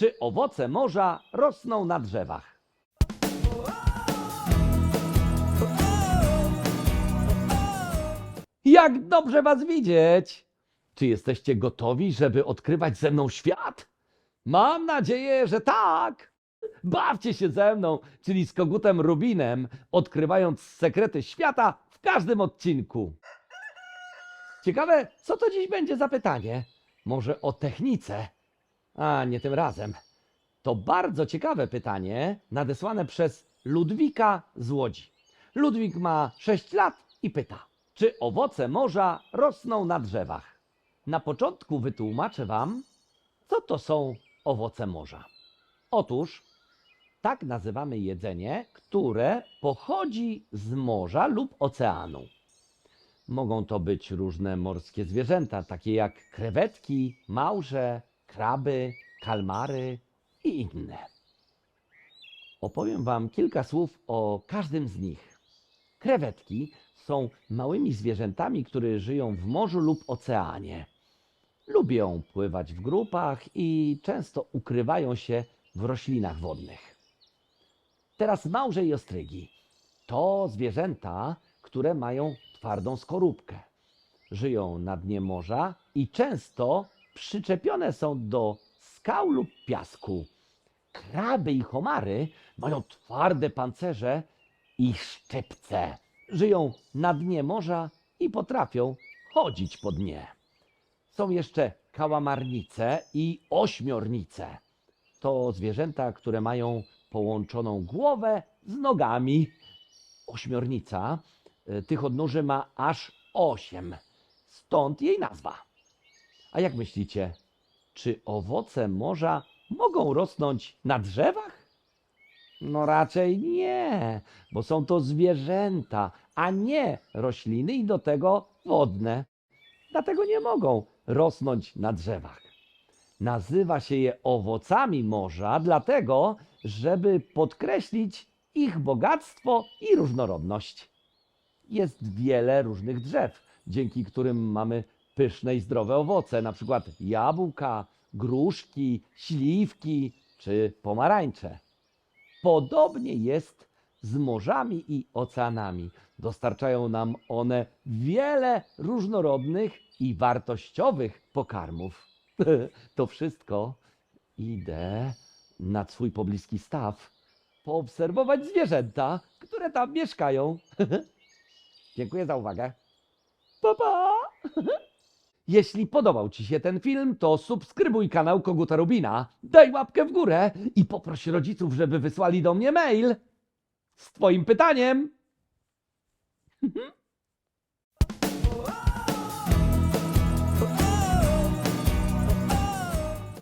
Czy owoce morza rosną na drzewach? Jak dobrze Was widzieć! Czy jesteście gotowi, żeby odkrywać ze mną świat? Mam nadzieję, że tak! Bawcie się ze mną, czyli z kogutem Rubinem, odkrywając sekrety świata w każdym odcinku. Ciekawe, co to dziś będzie za pytanie? Może o technice? A, nie tym razem. To bardzo ciekawe pytanie, nadesłane przez Ludwika z Łodzi. Ludwik ma 6 lat i pyta, czy owoce morza rosną na drzewach? Na początku wytłumaczę Wam, co to są owoce morza. Otóż, tak nazywamy jedzenie, które pochodzi z morza lub oceanu. Mogą to być różne morskie zwierzęta, takie jak krewetki, małże, kraby, kalmary i inne. Opowiem Wam kilka słów o każdym z nich. Krewetki są małymi zwierzętami, które żyją w morzu lub oceanie. Lubią pływać w grupach i często ukrywają się w roślinach wodnych. Teraz małże i ostrygi to zwierzęta, które mają twardą skorupkę. Żyją na dnie morza i często przyczepione są do skał lub piasku. Kraby i homary mają twarde pancerze i szczypce. Żyją na dnie morza i potrafią chodzić po dnie. Są jeszcze kałamarnice i ośmiornice. To zwierzęta, które mają połączoną głowę z nogami. Ośmiornica y, tych odnóży ma aż osiem. Stąd jej nazwa. A jak myślicie, czy owoce morza mogą rosnąć na drzewach? No raczej nie, bo są to zwierzęta, a nie rośliny i do tego wodne. Dlatego nie mogą rosnąć na drzewach. Nazywa się je owocami morza, dlatego, żeby podkreślić ich bogactwo i różnorodność. Jest wiele różnych drzew, dzięki którym mamy pyszne i zdrowe owoce, na przykład jabłka, gruszki, śliwki czy pomarańcze. Podobnie jest z morzami i oceanami. Dostarczają nam one wiele różnorodnych i wartościowych pokarmów. To wszystko idę nad swój pobliski staw poobserwować zwierzęta, które tam mieszkają. Dziękuję za uwagę. Pa, pa! Jeśli podobał Ci się ten film, to subskrybuj kanał Koguta Rubina, daj łapkę w górę i poproś rodziców, żeby wysłali do mnie mail z Twoim pytaniem.